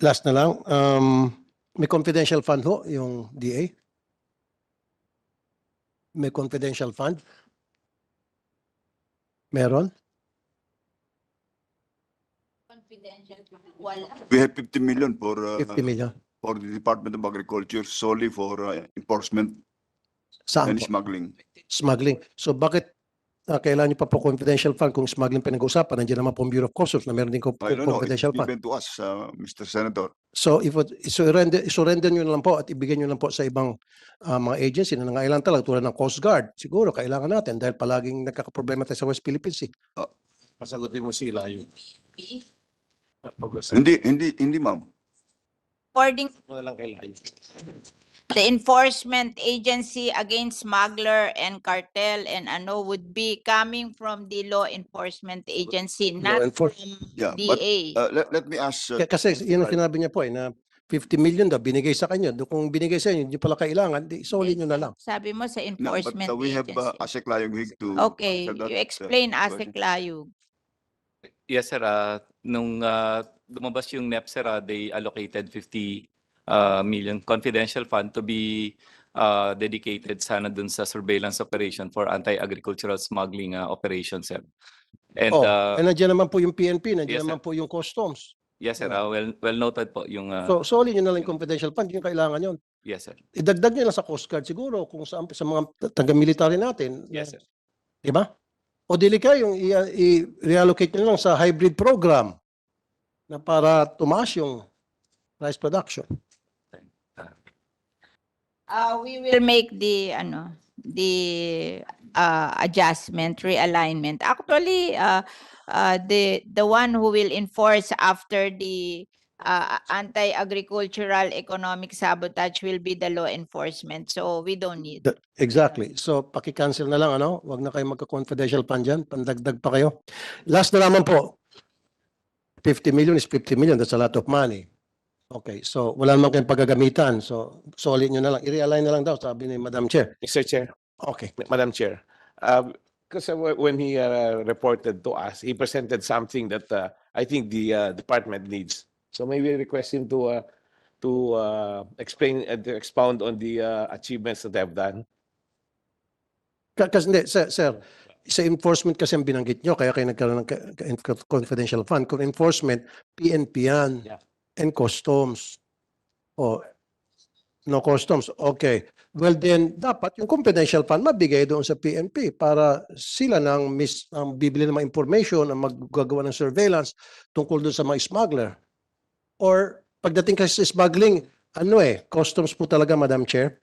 Last na lang, um, may confidential fund ho, yung DA? May confidential fund? Meron? Confidential. Wala. We have 50 million for, uh, 50 million. for the Department of Agriculture solely for uh, enforcement Saan and po? smuggling. Smuggling. So bakit uh, kailangan niyo pa po confidential fund kung smuggling pinag-uusapan? Nandiyan naman po ang Bureau of Customs na meron din co- I don't know, it's confidential fund. given to us, uh, Mr. Senator. So if it- surrender, surrender nyo na lang po at ibigay nyo lang po sa ibang ah, mga agency na nangailangan talaga tulad ng Coast Guard. Siguro kailangan natin dahil palaging nagkakaproblema tayo sa West Philippines. Eh. Pasagutin mo sila pag-usap Hindi, hindi, hindi ma'am. According mo na lang kay Layo. The enforcement agency against smuggler and cartel and ano would be coming from the law enforcement agency, not enfor- from Yeah, but DA. uh, let, let me ask. uh, Kasi yun ang sinabi niya po eh, na 50 million daw binigay sa kanya. Do- Kung binigay sa inyo, hindi pala kailangan, di isoli nyo na lang. Sabi mo sa no, but enforcement uh, we have uh, agency. ASEC Layog to. Okay, answer that, you uh, explain ASEC question. Layug. Yes, sir. ah, nung ah, lumabas yung NEP, sir, ah, they allocated 50 ah, million confidential fund to be ah, dedicated sana dun sa surveillance operation for anti-agricultural smuggling ah, operation, sir. And Oh, ah, eh nandiyan naman po yung PNP, nandiyan Yes, sir. naman po yung Customs. yes, sir. ah, well, well noted po yung ah, So soli nyo na lang yung confidential fund, yung kailangan yun. yes, sir. Idagdag nyo lang sa Coast Guard siguro kung sa, sa mga taga-military natin. Yes, sir. Di ba? O dili ka yung i- i- reallocate nyo lang sa hybrid program na para tumaas yung rice production. Uh, we will make the, ano, the uh, adjustment, realignment. Actually, uh, uh, the, the one who will enforce after the uh, anti-agricultural economic sabotage will be the law enforcement. So we don't need. That- Exactly. So paki-cancel na lang ano, wag na kayo magka-confidential fund dyan, pandagdag pa kayo. Last na naman po. 50 million is 50 million, that's a lot of money. Okay, so wala naman kayong paggagamitan. So solid nyo na lang. I-realign na lang daw, sabi ni Madam Chair. Mr. Chair, Okay. Madam Chair, because when he uh, reported to us, he presented something that uh, I think the uh, department needs. So maybe request him to uh, to uh, explain and to expound on the uh, achievements that they've done. Ka- Kasi hindi, sir, sir, sa enforcement kasi ang binanggit nyo, kaya kayo nagkaroon ng ka- ka- confidential fund. Kung enforcement, PNP yan. Yeah. And customs. O, no customs. Okay. Well then, dapat yung confidential fund mabigay doon sa PNP para sila nang mis ang bibili ng mga information, ang maggagawa ng surveillance tungkol doon sa mga smuggler. Or pagdating kasi sa smuggling, ano eh, customs po talaga, Madam Chair.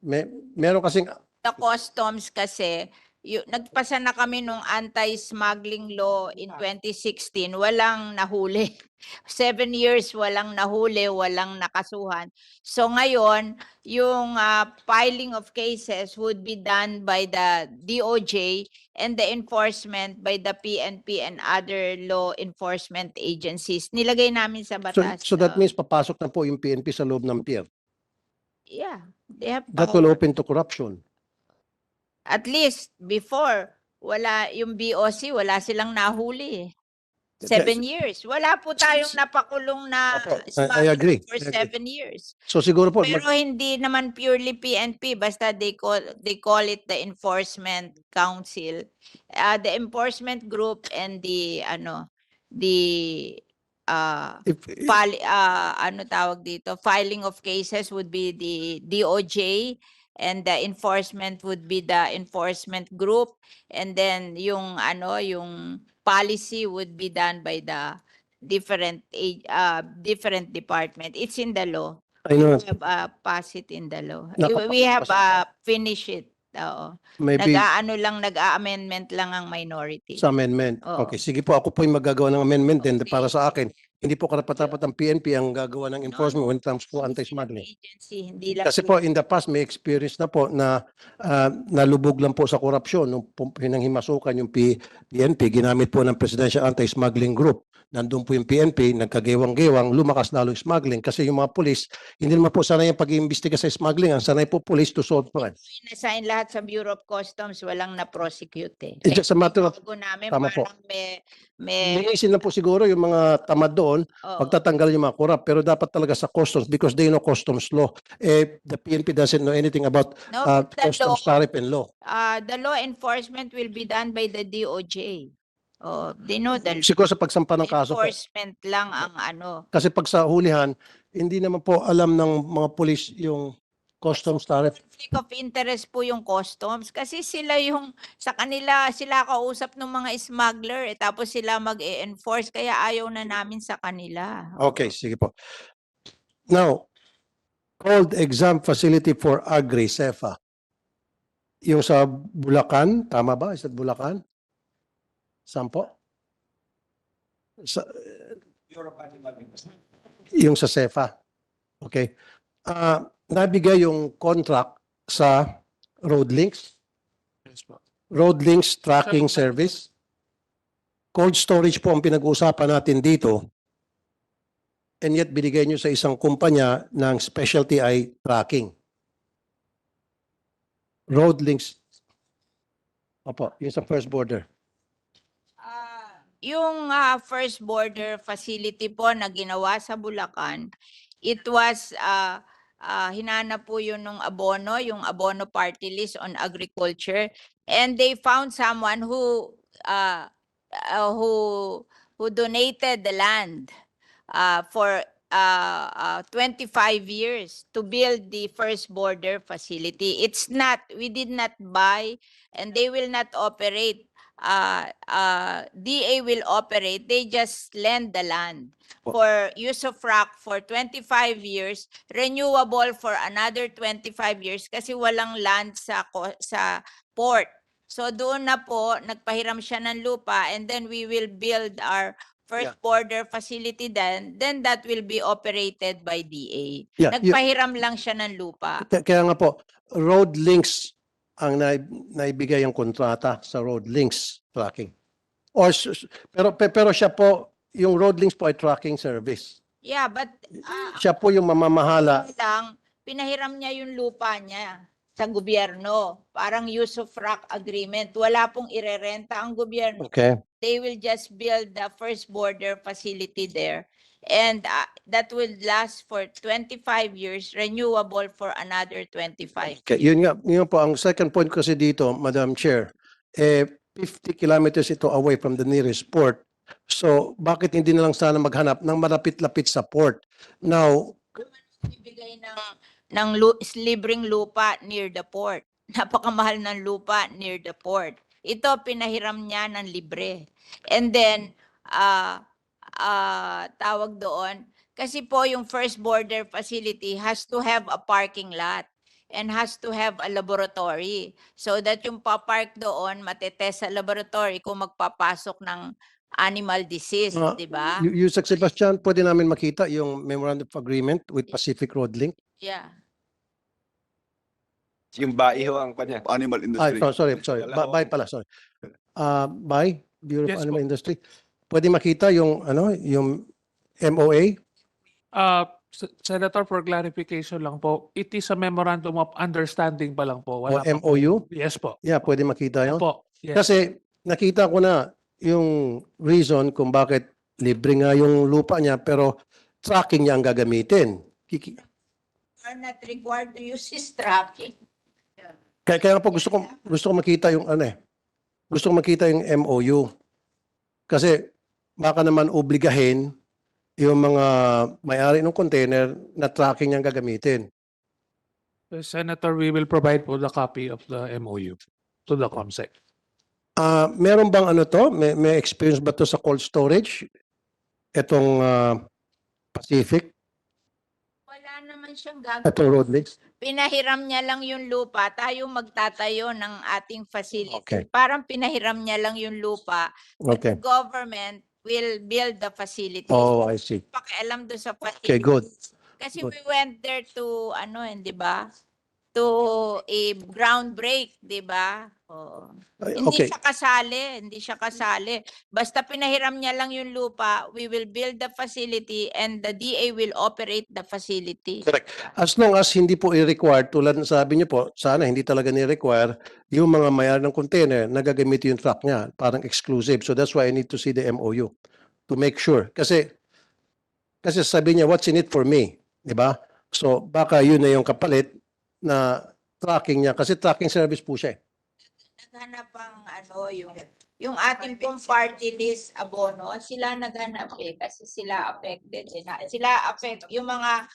May, meron kasing The customs kasi, yu- nagpasa na kami nung anti-smuggling law in 2016, walang nahuli. Seven years walang nahuli, walang nakasuhan. So ngayon, yung ah, filing of cases would be done by the DOJ and the enforcement by the PNP and other law enforcement agencies. Nilagay namin sa So, batas. so that ah, means papasok na po yung PNP sa loob ng pier. Yeah, they have That will power. open to corruption. At least before, wala yung BOC, wala silang nahuli. eh. Seven years. Wala po tayong napakulong na Opo, I- I agree. for I agree. seven years. So siguro po, Pero mag- hindi naman purely PNP, basta they call, they call it the Enforcement Council. Uh, the enforcement group and the, ano, the, uh, if, file, uh, ano tawag dito, filing of cases would be the DOJ and the enforcement would be the enforcement group. And then yung ano yung policy would be done by the different uh, different department. It's in the law. I know, we have uh, pass it in the law. Nakapa- we have uh, finish it. Oo. Maybe nag-aano lang nag-amendment lang ang minority. Sa amendment. Oo. Okay, sige po, ako po yung magagawa ng amendment din para sa akin. Hindi po karapat-dapat ang PNP ang gagawa ng enforcement when it comes to anti-smuggling. agency hindi lang Kasi po in the past may experience na po na ah, nalubog lang po sa korupsyon nung pum- hinanghimasukan yung P- PNP ginamit po ng Presidential Anti-Smuggling Group. Nandun po yung PNP, nagkagewang-gewang, lumakas lalo yung smuggling kasi yung mga pulis, hindi naman po sanay yung pag-iimbestiga sa smuggling. Ang sanay po pulis to solve crime. na-sign lahat sa Bureau of Customs walang na-prosecute eh. It's just a matter of Bago namin Tama po. parang may, may Linisin na po siguro yung mga tamad doon doon, Oo. pagtatanggal yung mga corrupt, pero dapat talaga sa customs because they know customs law. Eh, the PNP doesn't know anything about No, uh, the law, customs tariff and law. uh, the law enforcement will be done by the DOJ. Oh, they know the Siguro sa pagsampa ng kaso po. enforcement lang ang ano. Kasi pag sa hulihan, hindi naman po alam ng mga polis yung customs tariff. conflict of interest po yung customs kasi sila yung sa kanila sila kausap ng mga smuggler eh, tapos sila mag-enforce kaya ayaw na namin sa kanila. Okay, sige po. Now, called exam facility for Agri, CEFA. Yung sa Bulacan, tama ba? Is that Bulacan? Saan po? Sa, yung sa CEFA. Okay. Ah, nabigay yung contract sa Road Links. Road Links Tracking Service. Cold storage po ang pinag-uusapan natin dito. And yet binigay nyo sa isang kumpanya ng specialty ay tracking. Road Links. Opo, yung sa first border. Ah, yung ah, first border facility po na ginawa sa Bulacan, it was ah, ah, hinanap po yun ng abono, yung abono party list on agriculture and they found someone who ah, ah, who who donated the land ah, for uh, uh, 25 years to build the first border facility. It's not, we did not buy and they will not operate uh, uh, DA will operate, they just lend the land for use of rock for 25 years, renewable for another 25 years kasi walang land sa sa port. So doon na po nagpahiram siya ng lupa and then we will build our first border facility then then that will be operated by DA. Yeah, Nagpahiram lang siya ng lupa. Kaya nga po, Road Links ang naib- naibigay ang kontrata sa Road Links tracking. Or, s- s- pero, pe- pero siya po, yung Road Links po ay tracking service. Yeah, but ah, Siya po yung mamamahala. lang, pinahiram niya yung lupa niya sa gobyerno. Parang use of rock agreement. Wala pong irerenta ang gobyerno. Okay. They will just build the first border facility there. And ah, that will last for 25 years, renewable for another 25. Okay, yun nga, yun po ang second point kasi dito, Madam Chair, eh 50 kilometers ito away from the nearest port. So, bakit hindi na lang sana maghanap ng malapit-lapit sa port? Now, Bibigay ng ng lu- libreng lupa near the port. Napakamahal ng lupa near the port. Ito pinahiram niya ng libre. And then ah ah, tawag doon kasi po yung first border facility has to have a parking lot and has to have a laboratory so that yung papark doon matetest sa laboratory kung magpapasok ng animal disease, Ah, di ba? Y- Yusek Sebastian, pwede namin makita yung memorandum of agreement with Pacific Road Link? Yeah. Yung baiho ang kanya. Animal Ay, industry. so- sorry, sorry. Wala Ba-. By pala, sorry. Uh, by Bureau of Yes Animal po. Industry. Pwede makita yung ano, yung MOA? Uh, S- Senator, for clarification lang po, it is a memorandum of understanding pa lang po. O Wala pa po. MOU? Yes po. Yeah, pwede makita yun. Po. Yes. Kasi nakita ko na yung reason kung bakit libre nga yung lupa niya pero tracking niya ang gagamitin. Kiki- Are not required to use his tracking. Kaya, kaya nga po gusto ko gusto ko makita yung ano eh. Gusto ko makita yung MOU. Kasi baka naman obligahin yung mga may-ari ng container na tracking niyang gagamitin. Senator, we will provide po the copy of the MOU to the COMSEC. Ah, meron bang ano to? May, may experience ba to sa cold storage? Itong ah, Pacific, Wala naman siyang gagawin. itong road links? Pinahiram niya lang yung lupa, tayo magtatayo ng ating facility. Okay. Parang pinahiram niya lang yung lupa. Okay. the government will build the facilities. Oh, I see. Pakialam doon sa facility. Okay, good. Kasi good. we went there to, ano eh, di ba? To a ground break, di ba? Oo. Ay, Hindi Okay. siya kasali, hindi siya kasali. Basta pinahiram niya lang yung lupa, we will build the facility and the DA will operate the facility. As long as hindi po i-require, tulad ng sabi niyo po, sana hindi talaga ni-require yung mga mayar ng container na gagamitin yung truck niya, parang exclusive. So that's why I need to see the MOU to make sure. Kasi Kasi sabi niya, what's in it for me? Di ba? So baka yun na yung kapalit na tracking niya. Kasi tracking service po siya eh. Naghanap ang ano, yung, yung ating pong party list abono, sila naghanap eh, kasi sila affected. eh. Na- Sila affect, yung mga,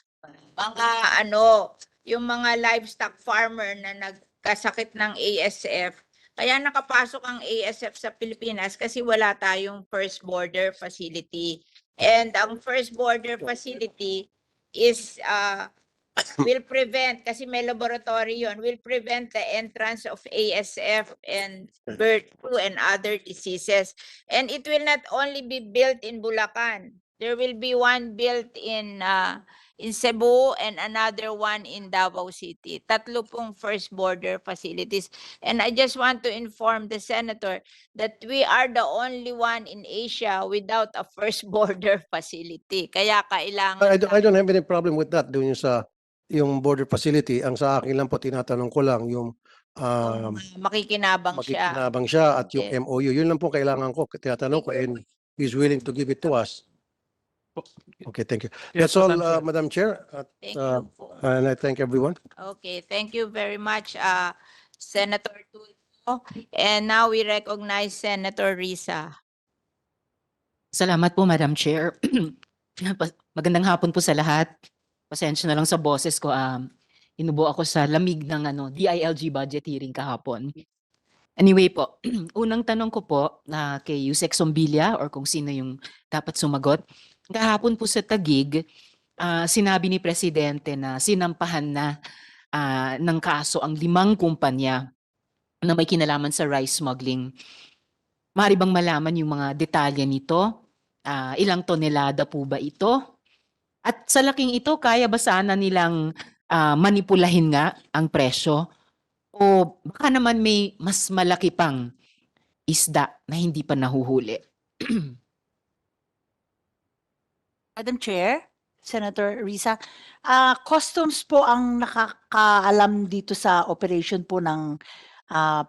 mga ano, yung mga livestock farmer na nagkasakit ng ASF, kaya nakapasok ang ASF sa Pilipinas kasi wala tayong first border facility. And ang first border facility is uh, will prevent, kasi may laboratory yun, will prevent the entrance of ASF and bird flu and other diseases. And it will not only be built in Bulacan. There will be one built in uh, in Cebu and another one in Davao City. Tatlo pong first border facilities. And I just want to inform the senator that we are the only one in Asia without a first border facility. Kaya kailangan I don't, I don't have any problem with that doon yung sa yung border facility. Ang sa akin lang po tinatanong ko lang yung um, uh, makikinabang siya. makikinabang siya at yung Yes. MOU. Yun lang po kailangan ko. Tinatanong ko and he's willing to give it to us. Okay, thank you. Yes, That's all, Madam uh, Chair. Madam Chair. At, Thank uh, you po. And I thank everyone. Okay, thank you very much, uh, Senator Tulfo. And now we recognize Senator Risa. Salamat po, Madam Chair. Magandang hapon po sa lahat. Pasensya na lang sa boses ko. Um, inubo ako sa lamig ng ano, DILG budget hearing kahapon. Anyway po, unang tanong ko po na kay Yusek Sombilia or kung sino yung dapat sumagot. Kahapon po sa Tagig, ah, sinabi ni Presidente na sinampahan na ah, ng kaso ang limang kumpanya na may kinalaman sa rice smuggling. Maaari bang malaman yung mga detalye nito? Ah, ilang tonelada po ba ito? At sa laking ito, kaya ba sana nilang ah, manipulahin nga ang presyo? O baka naman may mas malaki pang isda na hindi pa nahuhuli? Madam Chair, Senator Risa, ah customs po ang nakakaalam dito sa operation po ng ah,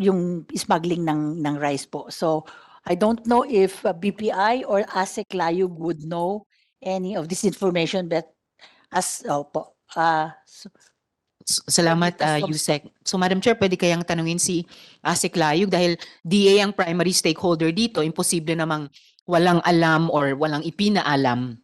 yung smuggling ng ng rice po. So I don't know if BPI or ASEC Layug would know any of this information but as oh, po. ah, so- Salamat, uh, Yusek. So, Madam Chair, pwede kayang tanungin si Asik Layug dahil DA ang primary stakeholder dito. Imposible namang walang alam or walang ipinaalam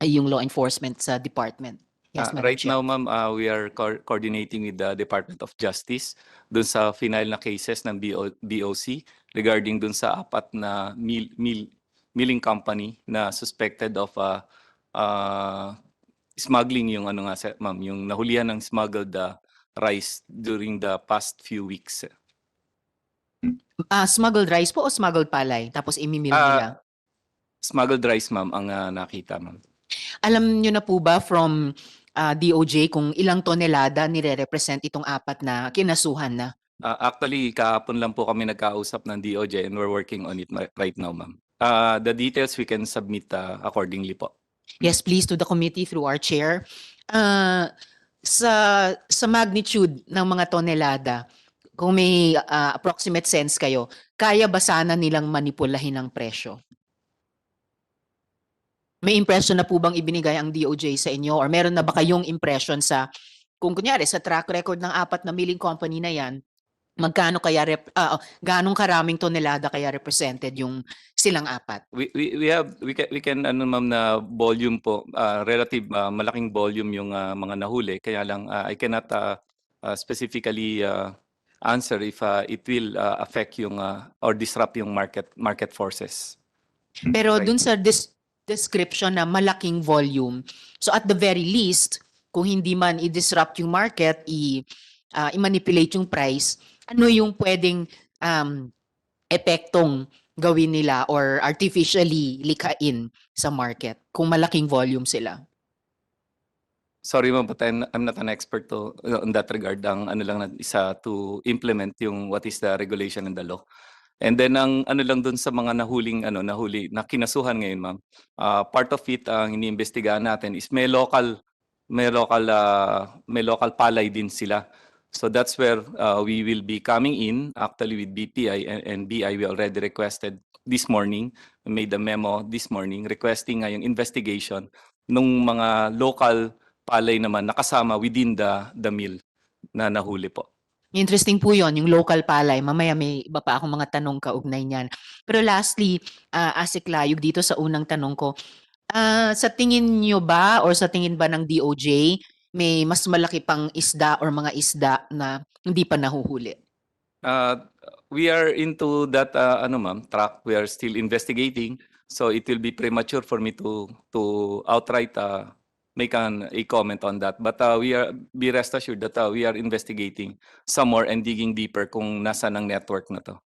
ay yung law enforcement sa department. Yes, Madam right Chair. now, ma'am, uh, we are co- coordinating with the Department of Justice dun sa final na cases ng BO BOC regarding dun sa apat na mill, mill, milling company na suspected of uh, uh, smuggling yung ano nga, ma'am, yung nahulihan ng smuggled uh, rice during the past few weeks. Ah, smuggled rice po o smuggled palay? Tapos imimil Ah, nila. Smuggled rice, ma'am, ang uh, nakita, ma'am. Alam nyo na po ba from ah, DOJ kung ilang tonelada nire-represent itong apat na kinasuhan na? Uh, actually, kahapon lang po kami nagkausap ng DOJ and we're working on it right now, ma'am. Uh, the details we can submit uh, accordingly po. Yes, please to the committee through our chair. Ah, sa sa magnitude ng mga tonelada, kung may ah, approximate sense kayo, kaya ba sana nilang manipulahin ang presyo? May impression na po bang ibinigay ang DOJ sa inyo or meron na ba kayong impression sa kung kunyari sa track record ng apat na milling company na yan, magkano kaya rep, ah, ganong karaming tonelada kaya represented yung silang apat? We we we have we can we can ano ma'am na volume po uh, relative uh, malaking volume yung uh, mga nahuli kaya lang uh, I cannot uh, uh, specifically uh, answer if uh, it will uh, affect yung uh, or disrupt yung market market forces. Pero Right. dun sa des- description na malaking volume, so at the very least, kung hindi man i-disrupt yung market, i- ah, i-manipulate yung price, ano yung pwedeng um, epektong gawin nila or artificially likhain sa market kung malaking volume sila? Sorry ma'am, but I'm, I'm not an expert to on that regard. Ang ano lang isa to implement yung what is the regulation and the law. And then ang ano lang dun sa mga nahuling ano nahuli na kinasuhan ngayon ma'am. ah, part of it ang iniimbestigahan natin is may local may local ah, may local palay din sila So that's where uh, we will be coming in actually with BPI and, and BI. We already requested this morning, we made a memo this morning requesting nga yung investigation nung mga local palay naman nakasama within the the mill na nahuli po. Interesting po yon yung local palay. Mamaya may iba pa akong mga tanong kaugnay niyan. Pero lastly, uh, Asik Layug, dito sa unang tanong ko, ah, sa tingin nyo ba or sa tingin ba ng DOJ, may mas malaki pang isda or mga isda na hindi pa nahuhuli? Uh, we are into that uh, ano ma'am track. We are still investigating. So it will be premature for me to to outright uh, make an a comment on that. But uh, we are be rest assured that uh, we are investigating some more and digging deeper kung nasa ng network na to.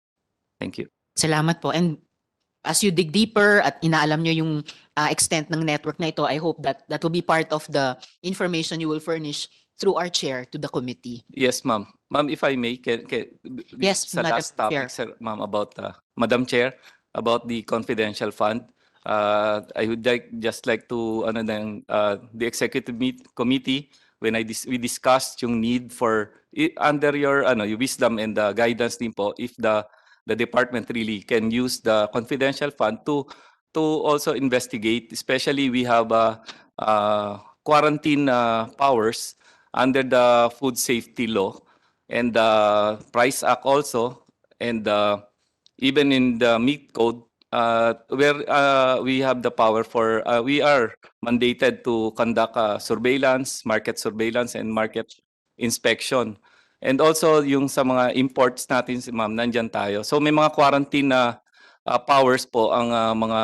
Thank you. Salamat po. And as you dig deeper at inaalam nyo yung uh, extent ng network na ito, I hope that that will be part of the information you will furnish through our chair to the committee. Yes, ma'am. Ma'am, if I may, can, can, Yes, sa Madam last topic, Chair. sir, ma'am, about, uh, Madam Chair, about the confidential fund. Uh, I would like, just like to, ano nang, uh, the executive meet, committee, when I dis, we discussed yung need for, under your, ano, your wisdom and the guidance din po, if the, the department really can use the confidential fund to, to also investigate, especially we have, uh, uh, quarantine, uh, powers under the food safety law and the Price Act also, and uh, even in the meat code, uh, where uh, we have the power for, we are mandated to conduct surveillance, market surveillance, and market inspection. And also yung sa mga imports natin, si ma'am, nandyan tayo. So may mga quarantine na uh, powers po ang uh, mga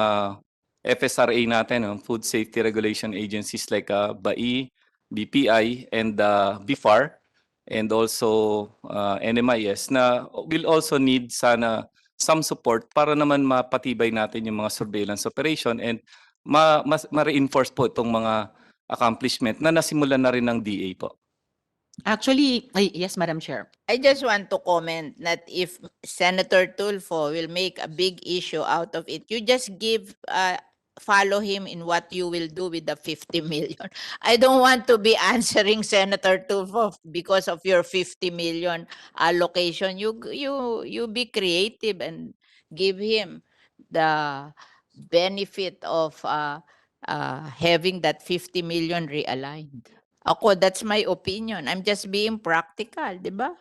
FSRA natin, ang Food Safety Regulation Agencies like uh, BAI, BPI, and uh, BIFAR and also uh, NMIS na will also need sana some support para naman mapatibay natin yung mga surveillance operation and ma, mas, ma-reinforce po itong mga accomplishment na nasimulan na rin ng DA po. Actually, ay, yes, Madam Chair. I just want to comment that if Senator Tulfo will make a big issue out of it, you just give, uh, follow him in what you will do with the 50 million. I don't want to be answering Senator Tulfo because of your 50 million allocation. You, you, you be creative and give him the benefit of, uh, uh, having that 50 million realigned. Ako, that's my opinion. I'm just being practical, di ba?